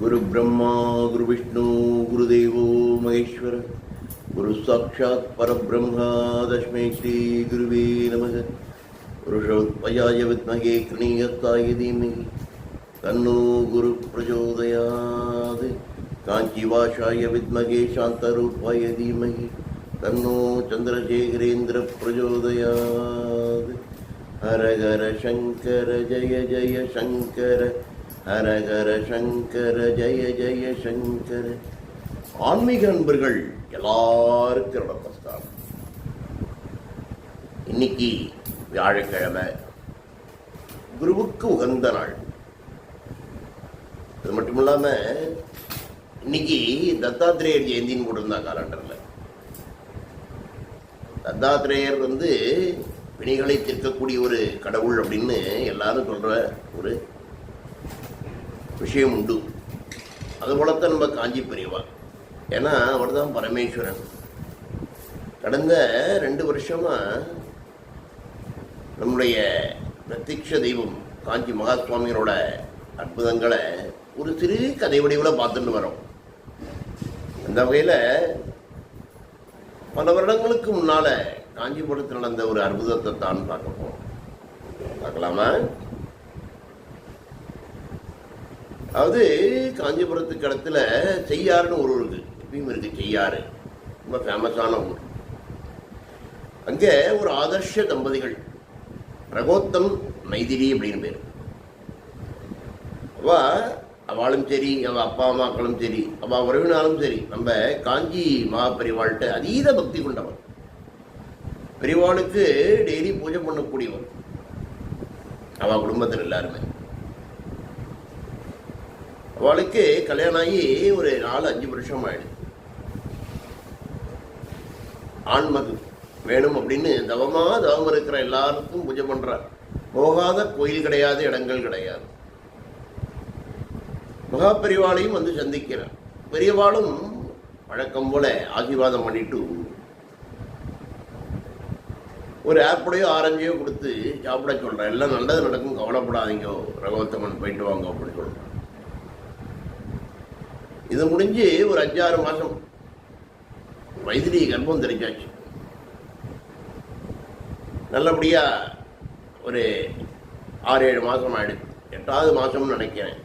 குரு பிரம்மா குரு விஷ்ணு குரு தேவோ மகேஸ்வர குரு சாட்சாத் பரபிரம்மா தஸ்மை ஸ்ரீ குருவே நமக. புருஷோத்பயாய வித்மகே கிருணீகத்தாய தீமகி. தன்னோ குரு பிரச்சோதயாது. காஞ்சிவாசாய வித்மகே சாந்தரூபாய தீமகி. தன்னோ சந்திரசேகரேந்திர பிரச்சோதயாது. ஹர ஹர சங்கர ஜய ஜய சங்கர ஹரஹர சங்கர ஜய ஜய சங்கர. ஆன்மீக நண்பர்கள் எல்லாருக்கும் நமஸ்காரம். இன்னைக்கு வியாழக்கிழமை குருவுக்கு உகந்த நாள். அது மட்டும் இல்லாம இன்னைக்கு தத்தாத்திரேயர் ஜெயந்தின்னு போட்டிருந்தா காலண்டர்ல. தத்தாத்திரேயர் வந்து பிணிகளை தீர்க்கக்கூடிய ஒரு கடவுள் அப்படின்னு எல்லாரும் சொல்ற ஒரு விஷயம் உண்டு அதுபோலத்தான் நம்ம காஞ்சி பெரியவா. ஏன்னா அவர் தான் பரமேஸ்வரன். கடந்த ரெண்டு வருஷமா நம்முடைய பிரத்யக்ஷ தெய்வம் காஞ்சி மகா சுவாமிகளோட அற்புதங்களை ஒரு சிறு கதை வடிவில் பார்த்துட்டு வரோம். அந்த வகையில் பல வருடங்களுக்கு முன்னால் காஞ்சிபுரத்தில் நடந்த ஒரு அற்புதத்தை தான் பார்க்க போகிறோம் பார்க்கலாமா? அதாவது காஞ்சிபுரத்துக்கு இடத்துல செய்யாறுன்னு ஒரு ஊர் இருக்குது இப்பயும் இருக்கு செய்யாறு. ரொம்ப ஃபேமஸான ஊர். அங்கே ஒரு ஆதர்ஷ தம்பதிகள். ரகோத்தம் மைதிரி அப்படின்னு பேர். அவ அவளும் சரி அவள் அப்பா அம்மாக்களும் சரி அவள் உறவினாலும் சரி நம்ம காஞ்சி மகாபெரிவாள்கிட்ட அதீத பக்தி கொண்டவன் பெரிவாளுக்கு டெய்லி பூஜை பண்ணக்கூடியவன் அவள் குடும்பத்தில் எல்லாருமே. அவளுக்கு கல்யாணம் ஆகி ஒரு நாலு அஞ்சு வருஷம் ஆயிடுது ஆண்மகு வேணும் அப்படின்னு தவமா தவம் இருக்கிற எல்லாருக்கும் பூஜை பண்றார். போகாத கோயில் கிடையாது இடங்கள் கிடையாது. மகா பெரியவாளையும் வந்து சந்திக்கிறார். பெரியவாளும் வழக்கம் போல ஆசீர்வாதம் பண்ணிட்டு ஒரு ஆப்பிளையோ ஆரஞ்சையோ கொடுத்து சாப்பிட சொல்றேன். எல்லாம் நல்லது நடக்கும் கவலைப்படாதீங்க ரகவத்தம்மன் போயிட்டு வாங்க அப்படின்னு சொல்றேன் இது முடிஞ்சு ஒரு அஞ்சாறு மாசம் வைத்திரி கர்ப்பம் தெரிஞ்சாச்சு. நல்லபடியா ஒரு ஆறு ஏழு மாசம் ஆயிடுச்சு எட்டாவது மாசம்னு நினைக்கிறேன்.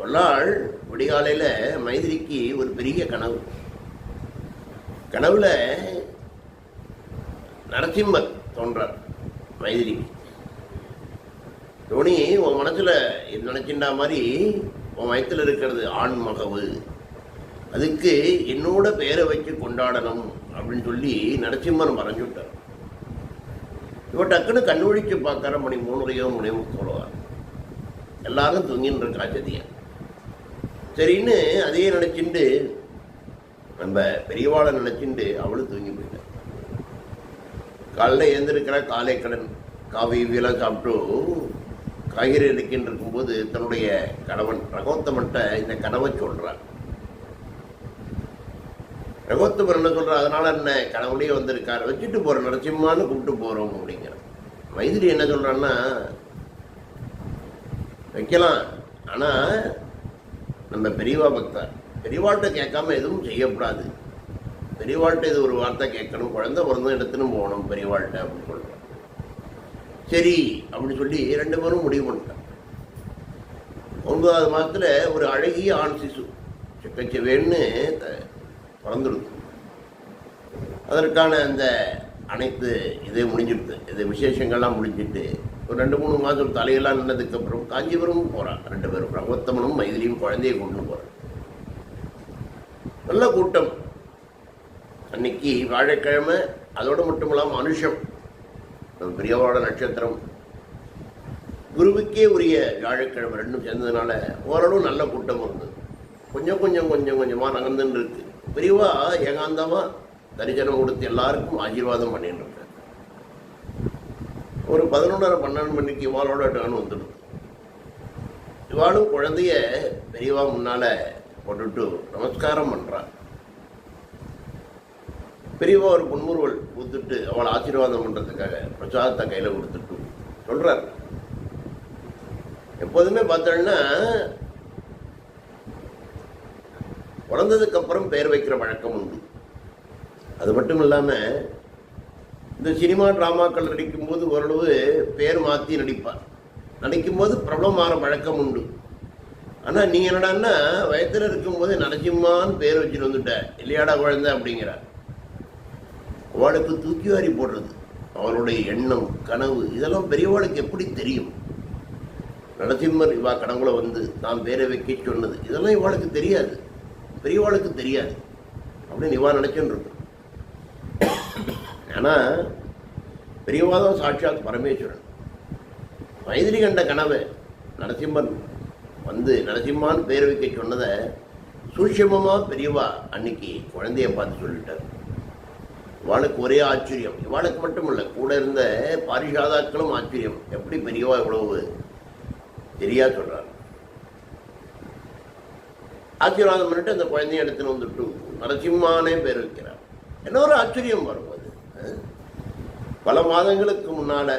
ஒரு நாள் விடிகாலையில் மைதிரிக்கு ஒரு பெரிய கனவு. கனவுல நரசிம்மர் தோன்றார் மைதிரிக்கு தோனி உன் மனசுல இது நினைச்சிண்டா மாதிரி உன் வயத்தில் இருக்கிறது ஆண் மகவு. அதுக்கு என்னோட பெயரை வச்சு கொண்டாடணும் அப்படின்னு சொல்லி நரசிம்மன் மறைஞ்சு விட்டார். இவ டக்குன்னு கண்ணுழிச்சு பார்க்குற மணி மூணுரையோ மணி முக்கோலவா எல்லாரும் தூங்கின்னு இருக்கா சதியா. சரின்னு அதையே நினச்சிண்டு நம்ம பெரியவாளை நினச்சிண்டு அவளும் தூங்கி போயிட்டான் காலைல எழுந்திருக்கிற காலை கடன் காவி இவியெல்லாம் சாப்பிட்டு காய்கறி எடுக்கின்னு இருக்கும்போது தன்னுடைய கணவன் ரகோத்தமன்ட்ட இந்த கனவை சொல்றார். ரகோத்தமர் என்ன சொல்கிறார் அதனால என்ன கனவுலேயே வந்திருக்கார் வச்சுட்டு போறோம் நரசிம்மான்னு கூப்பிட்டு போறோம் அப்படிங்கிற மைதிரி என்ன சொல்கிறான்னா வைக்கலாம் ஆனா நம்ம பெரியவா பக்தர் பெரியவாள்கிட்ட கேட்காம எதுவும் செய்யக்கூடாது. பெரியவாள்கிட்ட இது ஒரு வார்த்தை கேட்கணும் குழந்தை பிறந்த இடத்துன்னு போகணும் பெரியவாள்கிட்ட அப்படின்னு சொல்றான் சரி அப்படின்னு சொல்லி ரெண்டு பேரும் முடிவு பண்ணிட்டான் ஒன்பதாவது மாதத்துல ஒரு அழகிய ஆண் சிசு செக்கச்செவேன்னு த- பிறந்துடுது அதற்கான அந்த அனைத்து இது முடிஞ்சிடுது. இது விசேஷங்கள்லாம் முடிஞ்சிட்டு ஒரு ரெண்டு மூணு மாதம் தலையெல்லாம் நின்னதுக்கு அப்புறம் காஞ்சிபுரம் போறான் ரெண்டு பேரும். ரகோத்தமனும் மைதிலியும் குழந்தையை கொண்டு போறான் நல்ல கூட்டம். அன்னைக்கு வாழைக்கிழமை அதோடு மட்டும் இல்லாமல் மனுஷம் நம்ம பெரியவாட நட்சத்திரம். குருவுக்கே உரிய வியாழக்கிழமை ரெண்டும் சேர்ந்ததுனால ஓரளவு நல்ல கூட்டம் இருந்தது கொஞ்சம் கொஞ்சம் கொஞ்சம் கொஞ்சமாக நகர்ந்துன்னு இருக்கு பெரியவா ஏகாந்தமாக தரிசனம் கொடுத்து எல்லாருக்கும் ஆசீர்வாதம் பண்ணிட்டு இருக்காரு ஒரு பதினொன்றரை பன்னெண்டு மணிக்கு இவாளோட டேர்ன் வந்துடுது. இவாளும் குழந்தைய பெரியவா முன்னால போட்டுட்டு நமஸ்காரம் பண்றா. பெரியவா ஒரு புன்முறுவல் கொடுத்துட்டு அவளை ஆசீர்வாதம் பண்ணுறதுக்காக பிரசாதத்தை கையில் கொடுத்துட்டு சொல்கிறார் எப்போதுமே பார்த்தோன்னா பிறந்ததுக்கப்புறம் பெயர் வைக்கிற வழக்கம் உண்டு. அது மட்டும் இல்லாமல் இந்த சினிமா டிராமாக்கள் நடிக்கும்போது ஓரளவு பேர் மாற்றி நடிப்பார். நடிக்கும்போது பிரபலமான வழக்கம் உண்டு. ஆனால் நீ என்னடான்னா வயத்தில் இருக்கும்போது நரசிம்மான்னு பேர் வச்சுட்டு வந்துட்ட. இல்லையாடா குழந்தை அப்படிங்கிறார். அவளுக்கு தூக்கி வாரி போடுறது. அவளுடைய எண்ணம் கனவு இதெல்லாம் பெரியவாளுக்கு எப்படி தெரியும்? நரசிம்மர் இவா கனவுல வந்து தான் பேரை வைக்க சொன்னது. இதெல்லாம் இவாளுக்கு தெரியாது. பெரியவாளுக்கு தெரியாது. அப்படின்னு இவா நினைச்சுட்டு ஆனால் ஆனா பெரியவாதான் சாட்சாத் பரமேஸ்வரன். மைதிரி கண்ட கனவை நரசிம்மன் வந்து நரசிம்மான்னு பேர் வைக்க சொன்னதை சூட்சமமாக பெரியவா அன்னைக்கு குழந்தைய பார்த்து சொல்லிட்டார். இவாளுக்கு ஒரே ஆச்சரியம். இவாளுக்கு மட்டும் இல்லை கூட இருந்த பாரிஷாதாக்களும் ஆச்சரியம். எப்படி பெரியவா இவ்வளவு தெரியா சொல்றாரு ஆசீர்வாதம் பண்ணிட்டு அந்த குழந்தைய எடுத்துன்னு வந்துட்டு நரசிம்மானே பேர் வைக்கிறார். என்ன ஒரு ஆச்சரியம் வரும்போது அஹ்? பல மாதங்களுக்கு முன்னால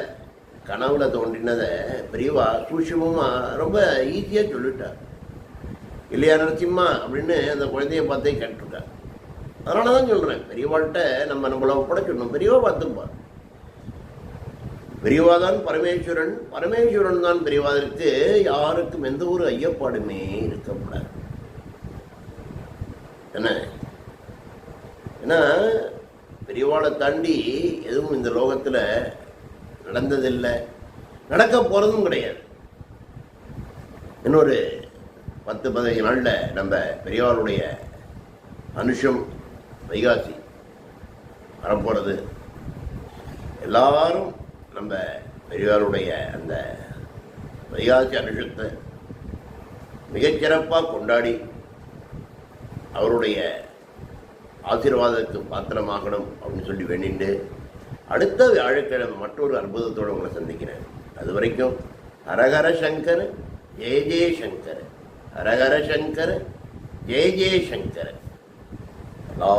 கனவுல தோன்றினதை பெரியவா சூட்சமமா ரொம்ப ஈஸியா சொல்லிட்டார். இல்லையா நரசிம்மா? அப்படின்னு அந்த குழந்தைய பார்த்தே கேட்டுருக்கார் அதனால தான் சொல்கிறேன் பெரியவாள்கிட்ட நம்ம நம்மளை ஒப்படைச்சிடணும் பெரியவா பார்த்துப்பா. பெரியவா தான் பரமேஸ்வரன். பரமேஸ்வரன் தான் பெரியவாதற்கு யாருக்கும் எந்த ஒரு ஐயப்பாடுமே இருக்கக்கூடாது. என்ன? ஏன்னா பெரியவாளை தாண்டி எதுவும் இந்த லோகத்தில் நடந்ததில்லை. நடக்க போகிறதும் கிடையாது. இன்னொரு பத்து பதினைஞ்சு நாளில் நம்ம பெரியவாளுடைய அனுஷம் வைகாசி வரப்போகிறது எல்லாரும் நம்ம பெரியவாருடைய அந்த வைகாசி அனுஷத்தை மிகச்சிறப்பாக கொண்டாடி அவருடைய ஆசீர்வாதத்துக்கு பாத்திரமாகணும் அப்படின்னு சொல்லி வேண்டிட்டு அடுத்த வியாழக்கிழமை மற்றொரு அற்புதத்தோடு உங்களை சந்திக்கிறேன். அது வரைக்கும் ஹரஹர சங்கர் ஜெய ஜெய சங்கர். ஹரஹர சங்கர் ஜெய ஜெய சங்கர். எல்லா